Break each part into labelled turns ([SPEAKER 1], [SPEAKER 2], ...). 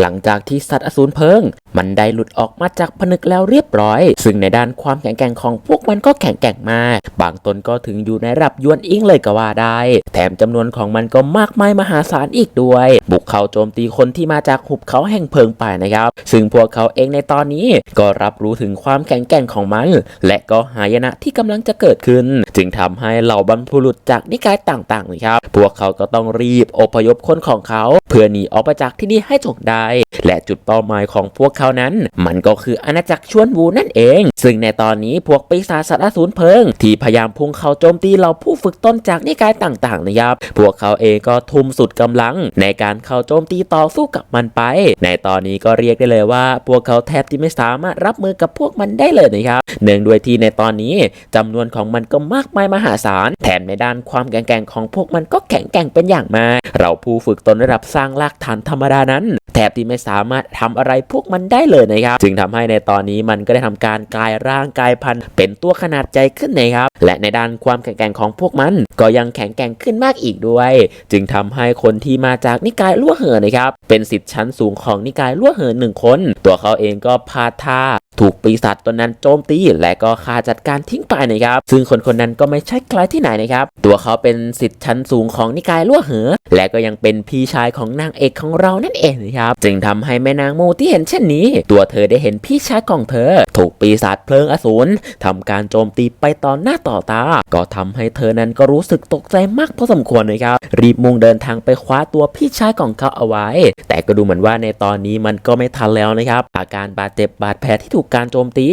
[SPEAKER 1] หลังจากที่สัตว์อสูรเพิงมันได้หลุดออกมาจากผนึกแล้วเรียบร้อย ซึ่งในด้านความแข็งแกร่งของพวกมันก็แข็งแกร่งมาก บางตนก็ถึงอยู่ในระดับยวนอิงเลยก็ว่าได้ แถมจำนวนของมันก็มากมายมหาศาลอีกด้วย บุกเข้าโจมตีคนที่มาจากหุบเขาแห่งเพิงป่านะครับ ซึ่งพวกเขาเองในตอนนี้ก็รับรู้ถึงความแข็งแกร่งของมัน และก็หายนะที่กำลังจะเกิดขึ้น จึงทำให้เหล่าบรรพุรุษจากนิกายต่างๆนะครับ พวกเขาก็ต้องรีบอพยพคนของเขา เพื่อหนีออกไปจากที่นี่ให้จงได้ และจุดเป้าหมายของพวกเขานั้น มันก็คืออาณาจักรชวนวูนั่นเอง ซึ่งในตอนนี้พวกปีศาจสัตว์อสูรเพลิง ที่พยายามพุ่งเข้าโจมตีเราผู้ฝึกต้นจากนิกายต่างๆนะครับ พวกเขาเองก็ทุ่มสุดกำลัง ในการเข้าโจมตีต่อสู้กับมันไป ในตอนนี้ก็เรียกได้เลยว่า พวกเขาแทบที่ไม่สามารถรับมือกับพวกมันได้เลยนะครับเนื่องด้วยที่ในตอนนี้จำนวนของมันก็มากมายมหาศาล แถมในด้านความแข็งแกร่งของพวกมันก็แข็งแกร่งเป็นอย่างมากเราผู้ฝึกตนระดับสร้างรากฐานธรรมดานั้น แทบที่ไม่สามารถทำอะไรพวกมันได้เลยนะครับ จึงทำให้ในตอนนี้มันก็ได้ทำการกลายร่างกายพันธุ์เป็นตัวขนาดใจขึ้นนะครับ และในด้านความแข็งแกร่งของพวกมัน ก็ยังแข็งแกร่งขึ้นมากอีกด้วย จึงทำให้คนที่มาจากนิกายลั่วเหอนะครับ เป็นสิทธิ์ชั้นสูงของนิกายลั่วเหอหนึ่งคน ตัวเขาเองก็พาท่าถูกปีศาจตัวนั้นโจมตี และก็ฆ่าจัดการทิ้งไปนะครับ ซึ่งคนคนนั้นก็ไม่ใช่ใครที่ไหนนะครับ ตัวเขาเป็นสิทธิ์ชั้นสูงของนิกายลั่วเหอ และก็ยังเป็นพี่ชายของนางเอกของเรานั่นเองนะครับจึงทำให้แม่นางโมที่เห็นเช่นนี้ ตัวเธอได้เห็นพี่ชายของเธอ ถูกปีศาจเพลิงอสูรทำการโจมตีไปต่อหน้าต่อตา ก็ทำให้เธอนั้นก็รู้สึกตกใจมากพอสมควรนะครับ รีบมุ่งเดินทางไปคว้าตัวพี่ชายของเขาเอาไว้ แต่ก็ดูเหมือนว่าในตอนนี้มันก็ไม่ทันแล้วนะครับ อาการบาดเจ็บบาดแผลที่ถูกการโจมตี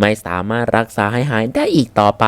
[SPEAKER 1] ไม่สามารถรักษาให้หายได้อีกต่อไป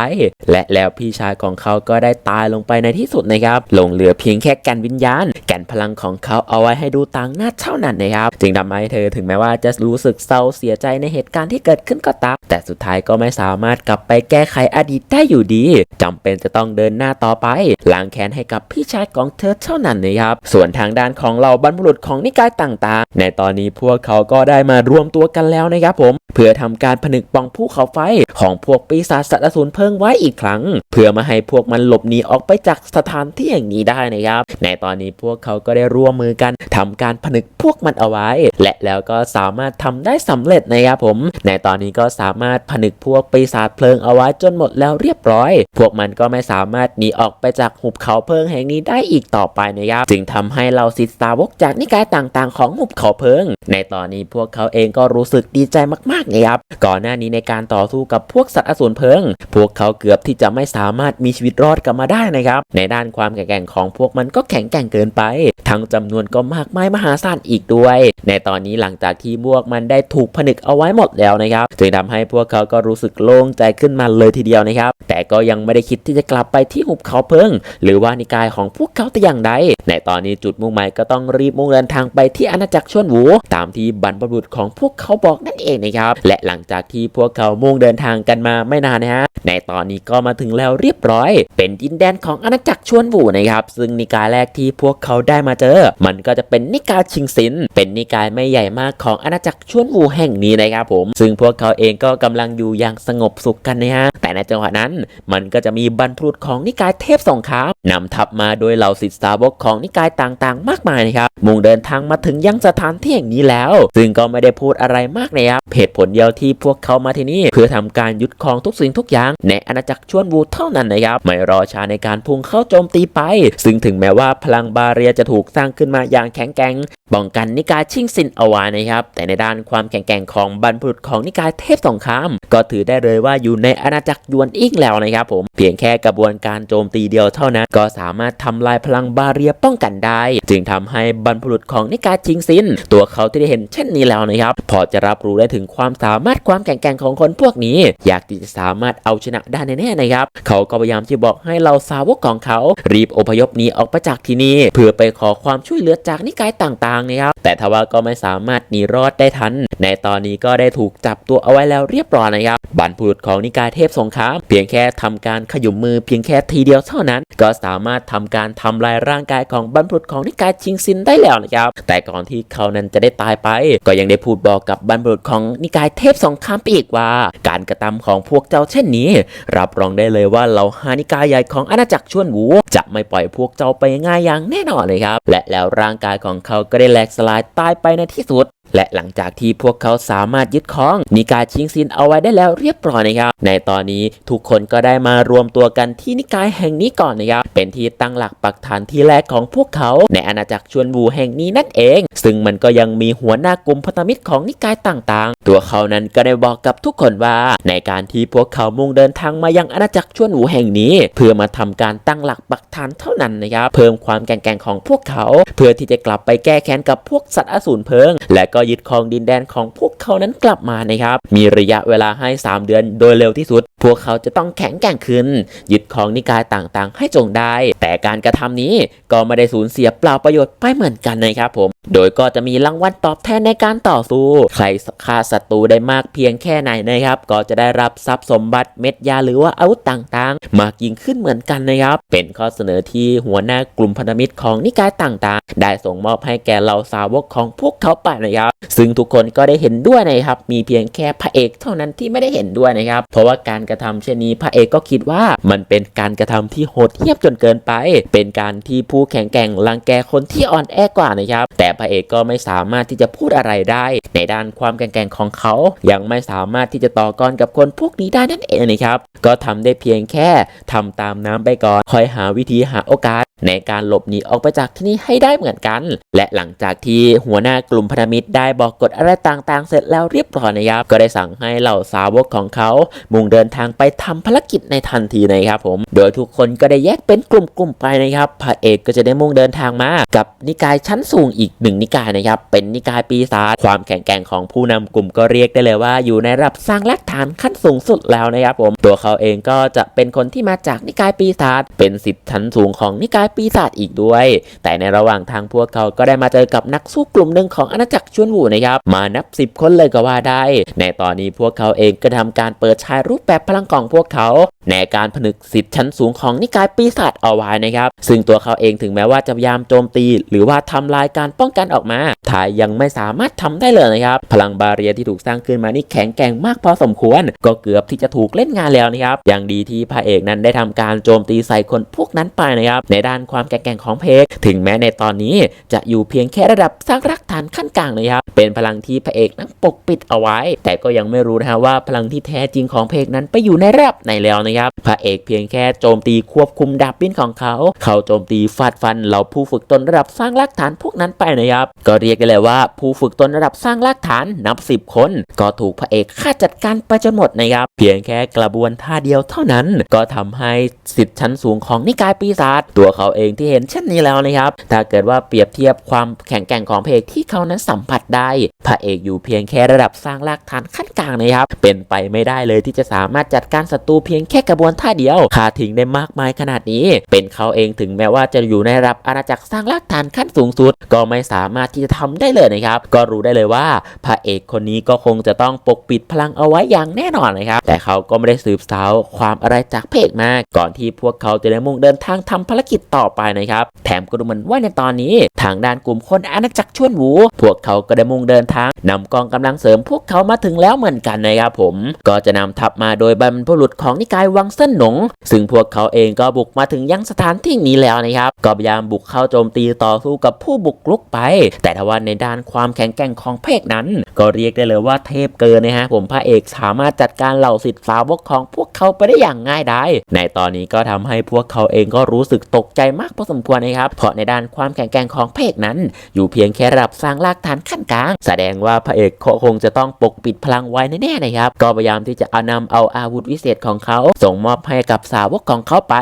[SPEAKER 1] และแล้วพี่ชายของเขาก็ได้ตายลงไปในที่สุดนะครับหลงเหลือเพียงแค่แก่นวิญญาณ แก่นพลังของเขาเอาไว้ให้ดูต่างหน้าเท่านั้นนะครับจึงทำให้เธอถึงแม้ว่าจะรู้สึกเศร้าเสียใจในเหตุการณ์ที่เกิดขึ้นก็ตาม แต่สุดท้ายก็ไม่สามารถกลับไปแก้ไขอดีตได้อยู่ดีจำเป็นจะต้องเดินหน้าต่อไปล้างแค้นให้กับพี่ชายของเธอเท่านั้นนะครับส่วนทางด้านของเราบรรพบุรุษของนิกายต่าง ๆ ในตอนนี้พวกเขาก็ได้มารวมตัวกันแล้วนะครับผม เพื่อทำการผนึกปองภูเขาไฟของพวกปีศาจสัตว์อสูรเพิ่งไว้อีกครั้ง เพื่อมาให้พวกมันหลบหนีออกไปจากสถานที่อย่างนี้ได้นะครับ ในตอนนี้พวกเขาก็ได้ร่วมมือกันทำการผนึกพวกมันเอาไว้ และแล้วก็สามารถทำได้สำเร็จนะครับผม ในตอนนี้ก็สามารถผนึกพวกปีศาจเพลิงเอาไว้จนหมดแล้วเรียบร้อย พวกมันก็ไม่สามารถหนีออกไปจากหุบเขาเพลิงแห่งนี้ได้อีกต่อไปนะครับจึงทำให้เราศิษย์สาวกจากนิกายต่างๆ ของหุบเขาเพลิง ในตอนนี้พวกเขาเองก็รู้สึกดีใจมากๆนะครับก่อนหน้านี้ในการต่อสู้กับพวกสัตว์อสูรเพลิง พวกเขาเกือบที่จะไม่สามารถมีชีวิตรอดกลับมาได้นะครับ ในด้านความแข็งแกร่งของพวกมันก็แข็งแกร่งเกินไป ทั้งจำนวนก็มากมายมหาศาลอีกด้วย ในตอนนี้หลังจากที่พวกมันได้ถูกผนึกเอาไว้หมดแล้วนะครับจึงทำให้พวกเขาก็รู้สึกโล่งใจขึ้นมาเลยทีเดียวนะครับ แต่ก็ยังไม่ได้คิดที่จะกลับไปที่หุบเขาเพิง หรือว่านิกายของพวกเขาแต่อย่างใดในตอนนี้จุดมุ่งหมายก็ต้องรีบมุ่งเดินทางไปที่อาณาจักรชวนหูตามที่บรรพบุรุษของพวกเขาบอกนั่นเองนะครับและหลังจากที่พวกเขามุ่งเดินทางกันมาไม่นานนะฮะในตอนนี้ก็มาถึงแล้วเรียบร้อย เป็นดินแดนของอาณาจักรชวนหูนะครับ ซึ่งนิกายแรกที่พวกเขาได้มาเจอ มันก็จะเป็นนิกายชิงซินเป็นนิกายไม่ใหญ่มากของอาณาจักรชวนหูแห่งนี้นะครับผม ซึ่งพวกเขาเองก็กำลังอยู่อย่างสงบสุขกันนะฮะแต่ในจังหวะนั้นมันก็จะมีบรรพบุรุษของนิกายเทพสงครามนำทัพมาโดยเหล่าศิษย์สาวกของนิกายต่างๆ มากมายนะครับมุ่งเดินทางมาถึงยังสถานที่แห่งนี้แล้ว ซึ่งก็ไม่ได้พูดอะไรมากนะครับเหตุผลเดียวที่พวกเขามาที่นี่เพื่อทำการยึดครองทุกสิ่งทุกอย่าง ในอาณาจักรชวนวูเท่านั้นนะครับไม่รอช้าในการพุ่งเข้าโจมตีไป ซึ่งถึงแม้ว่าพลังบาเรียจะถูกสร้างขึ้นมาอย่างแข็งแกร่งป้องกันนิกายชิงซินเอาไว้นะครับ แต่ในด้านความแข็งแกร่งของบรรพุรุษของนิกายเทพสงคราม ก็ถือได้เลยว่าอยู่ในอาณาจักรยวนอิงแล้วนะครับผม เพียงแค่กระบวนการโจมตีเดียวเท่านั้น ก็สามารถทำลายพลังบาเรียป้องกันได้ จึงทำให้บรรพุรุษของนิกายชิงซิน ตัวเขาที่ได้เห็นเช่นนี้แล้วนะครับ พอจะรับรู้ได้ถึงความสามารถความแข็งแกร่งของคนพวกนี้ อยากที่จะสามารถเอาชนะได้แน่ๆนะครับ เขาก็พยายามที่บอกให้เราสาวกของเขา รีบอพยพหนีออกไปจากที่นี่เพื่อไปขอความช่วยเหลือจากนิกายต่างๆนะครับแต่ทว่าก็ไม่สามารถหนีรอดได้ทันในตอนนี้ก็ได้ถูกจับตัวเอาไว้แล้วเรียบร้อยนะครับบรรพุรุษของนิกายเทพสงครามเพียงแค่ทำการขยุมมือเพียงแค่ทีเดียวเท่านั้น ก็สามารถทำการทำลายร่างกายของบรรพุรุษของนิกายชิงซินได้แล้วนะครับ แต่ก่อนที่เขานั้นจะได้ตายไป ก็ยังได้พูดบอกกับบรรพุรุษของนิกายเทพสงครามไปอีกว่า การกระทำของพวกเจ้าเช่นนี้ รับรองได้เลยว่าเหล่าฮานิกายใหญ่ของอาณาจักรชวนหูจะไม่ปล่อยพวกเจ้าไปง่ายอย่างแน่นอนเลยครับ และแล้วร่างกายของเขาก็ได้แหลกสลายตายไปในที่สุด และหลังจากที่พวกเขาสามารถยึดครองนิกายชิงซินเอาไว้ได้แล้วเรียบร้อยนะครับ ในตอนนี้ทุกคนก็ได้มารวมตัวกันที่นิกายแห่งนี้ก่อนนะครับ เป็นที่ตั้งหลักปักฐานที่แรกของพวกเขา ในอาณาจักรชวนบูแห่งนี้นั่นเอง ซึ่งมันก็ยังมีหัวหน้ากลุ่มพันธมิตรของนิกายต่างๆ ตัวเขานั้นก็ได้บอกกับทุกคนว่า ในการที่พวกเขามุ่งเดินทางมายังอาณาจักรชวนหูแห่งนี้ เพื่อมาทำการตั้งหลักปักฐานเท่านั้นนะครับ เพิ่มความแก่งแกร่งของพวกเขา เพื่อที่จะกลับไปแก้แค้นกับพวกสัตว์อสูรเพลิง และก็ยึดครองดินแดนของพวกเขานั้นกลับมานะครับ มีระยะเวลาให้ 3 เดือนโดยเร็วที่สุด พวกเขาจะต้องแข็งแกร่งขึ้น ยึดครองนิกายต่างๆ ให้จงได้ แต่การกระทำนี้ก็ไม่ได้สูญเสียเปล่าประโยชน์ไปเหมือนกันนะครับผม โดยก็จะมีรางวัลตอบแทนในการต่อสู้ ใครฆ่าศัตรูได้มากเพียงแค่ไหนนะครับ ก็จะได้รับทรัพย์สมบัติเม็ดยาหรือว่าอาวุธต่างๆ มากยิ่งขึ้นเหมือนกันนะครับ เป็นข้อเสนอที่หัวหน้ากลุ่มพันธมิตรของนิกายต่างๆ ได้ส่งมอบให้แก่เหล่าสาวกของพวกเขาไปนะครับซึ่งทุกคนก็ได้เห็นด้วยนะครับ มีเพียงแค่พระเอกเท่านั้นที่ไม่ได้เห็นด้วยนะครับ เพราะว่าการกระทำเช่นนี้พระเอกก็คิดว่ามันเป็นการกระทำที่โหดเหี้ยมจนเกินไป เป็นการที่ผู้แข็งแก่งรังแกคนที่อ่อนแอกว่านะครับ แต่พระเอกก็ไม่สามารถที่จะพูดอะไรได้ ในด้านความแข็งแกร่งของเขา ยังไม่สามารถที่จะต่อกรกับคนพวกนี้ได้นั่นเองนะครับ ก็ทำได้เพียงแค่ทำตามน้ำไปก่อน คอยหาวิธีหาโอกาสในการหลบหนีออกไปจากที่นี่ให้ได้เหมือนกัน และหลังจากที่หัวหน้ากลุ่มพันธมิตรได้บอกกฎอะไรต่างๆ เสร็จแล้วเรียบร้อยนะครับ ก็ได้สั่งให้เหล่าสาวกของเขา มุ่งเดินทางไปทำภารกิจในทันทีนะครับผม โดยทุกคนก็ได้แยกเป็นกลุ่มๆไปนะครับ พระเอกก็จะได้มุ่งเดินทางมา กับนิกายชั้นสูงอีกหนึ่งนิกายนะครับ เป็นนิกายปีศาจ ความแข็งแกร่งของผู้นำกลุ่มก็เรียกได้เลยว่า อยู่ในระดับสร้างรากฐานขั้นสูงสุดแล้วนะครับผม ตัวเขาเองก็จะเป็นคนที่มาจากนิกายปีศาจ เป็นสิทธิ์ชั้นสูงของนิกายปีศาจอีกด้วย แต่ในระหว่างทางพวกเขาก็ได้มาเจอกับนักสู้กลุ่มหนึ่งของอาณาจักรชนหูนะครับมานับสิบคนเลยก็ว่าได้ ในตอนนี้พวกเขาเองก็ทำการเปิดใช้รูปแบบพลังของพวกเขา ในการผนึกสิทธิ์ชั้นสูงของนิกายปีศาจเอาไว้นะครับ ซึ่งตัวเขาเองถึงแม้ว่าจะพยายามโจมตี หรือว่าทำลายการป้องกันออกมาทายยังไม่สามารถทำได้เลยนะครับ พลังบาเรียที่ถูกสร้างขึ้นมานี่แข็งแกร่งมากพอสมควร ก็เกือบที่จะถูกเล่นงานแล้วนะครับอย่างดีที่พระเอกนั้นได้ทำการโจมตีใส่คนพวกนั้นไปนะครับในด้านความแข็งแกร่งของเพกถึงแม้ในตอนนี้จะอยู่เพียงแค่ระดับสร้างรักานขั้นกลางนะครับ เป็นพลังที่พระเอกนั้นปกปิดเอาไว้ แต่ก็ยังไม่รู้นะฮะว่าพลังที่แท้จริงของเพกนั้นไปอยู่ในระดับไหนแล้วนะครับ พระเอกเพียงแค่โจมตีควบคุมดาบปิ้นของเขา เขาโจมตีฟาดฟันเหล่าผู้ฝึกตนระดับสร้างรากฐานพวกนั้นไปนะครับ ก็เรียกได้เลยว่าผู้ฝึกตนระดับสร้างรากฐานนับสิบคน ก็ถูกพระเอกฆ่าจัดการไปจนหมดนะครับเพียงแค่กระบวนท่าเดียวเท่านั้น ก็ทำให้สิทธิ์ชั้นสูงของนิกายปีศาจตัวเขาเองที่เห็นเช่นนี้แล้วนะครับ ถ้าเกิดว่าเปรียบเทียบความแข็งแกร่งของพระเอกที่เขานั้นสัมผัสได้ พระเอกอยู่เพียงแค่ระดับสร้างรากฐานขั้นกลางนะครับ เป็นไปไม่ได้เลยที่จะสามารถจัดการศัตรูเพียงแค่กระบวนท่าเดียวฆ่าทิ้งได้มากมายขนาดนี้ เป็นเขาเองถึงแม้ว่าจะอยู่ในระดับอาณาจักรสร้างรากฐานขั้นสูงสุด ก็ไม่สามารถที่จะทำได้เลยนะครับ ก็รู้ได้เลยว่า พระเอกคนนี้ก็คงจะต้องปกปิดพลังเอาไว้อย่างแน่นอนนะครับ แต่เขาก็ไม่ได้สืบสาวความอะไรจากเอกมาก ก่อนที่พวกเขาจะได้มุ่งเดินทางทำภารกิจต่อไปนะครับ แถมก็ดูเหมือนว่าในตอนนี้ ทางด้านกลุ่มคนอาณาจักรชวนหูพวกเขาก็ได้มุ่งเดินทางนำกองกำลังเสริมพวกเขามาถึงแล้วเหมือนกันนะครับผม ก็จะนำทัพมาโดยบรรพบุรุษของนิกายวังเส้นหนง ซึ่งพวกเขาเองก็บุกมาถึงยังสถานที่นี้แล้วนะครับ ก็พยายามบุกเข้าโจมตีต่อสู้กับผู้บุกรุกไป แต่ทว่าในด้านความแข็งแกร่งของเพกนั้น ก็เรียกได้เลยว่าเทพเกินนะฮะผมพระเอกสามารถจัดการเหล่าสิทธิ์สาวกของพวกเขาไปได้อย่างง่ายดายในตอนนี้ก็ทำให้พวกเขาเองก็รู้สึกตกใจมากพอสมควรนะครับเพราะในด้านความแข็งแกร่งของเอกนั้น อยู่เพียงแค่ระดับสร้างรากฐานขั้นกลาง แสดงว่าพระเอกคงจะต้องปกปิดพลังไว้แน่ๆนะครับ ก็พยายามที่จะเอานำเอาอาวุธวิเศษของเขา ส่งมอบให้กับสาวกของเขาไป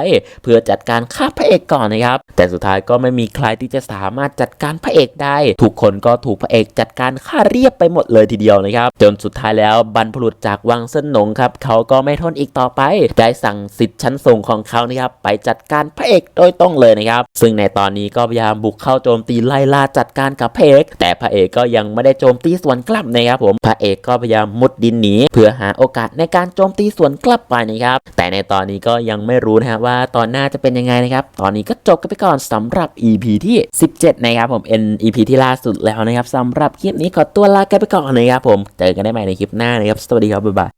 [SPEAKER 1] เพื่อจัดการฆ่าพระเอกก่อนนะครับ แต่สุดท้ายก็ไม่มีใครที่จะสามารถจัดการพระเอกได้ ทุกคนก็ถูกพระเอกจัดการฆ่าเรียบไปหมดเลยทีเดียวนะครับ จนสุดท้ายแล้วบรรพบุรุษจากวังเส้นหนงครับเขาก็ไม่ทนอีกต่อไป ได้สั่งสิทธิ์ชั้นสูงของเขานะครับไปจัดการพระเอกโดยตรงเลยนะครับ ซึ่งในตอนนี้ก็พยายามบุกเข้าโจมตีไล่ล่าจัดการกับพระเอกแต่พระเอกก็ยังไม่ได้โจมตีสวนกลับนะครับผมพระเอกก็พยายามมุดดินหนีเพื่อหาโอกาสในการโจมตีสวนกลับไปนะครับ แต่ในตอนนี้ก็ยังไม่รู้นะครับว่าตอนหน้าจะเป็นยังไงนะครับ ตอนนี้ก็จบกันไปก่อนสำหรับ EP ที่ 17 นะครับผมเป็น EP ที่ล่าสุดแล้วนะครับสำหรับคลิปนี้ขอตัวลากันไปก่อนนะครับผมเจอกันได้ใหม่ในคลิปหน้านะครับสวัสดีครับบ๊ายบาย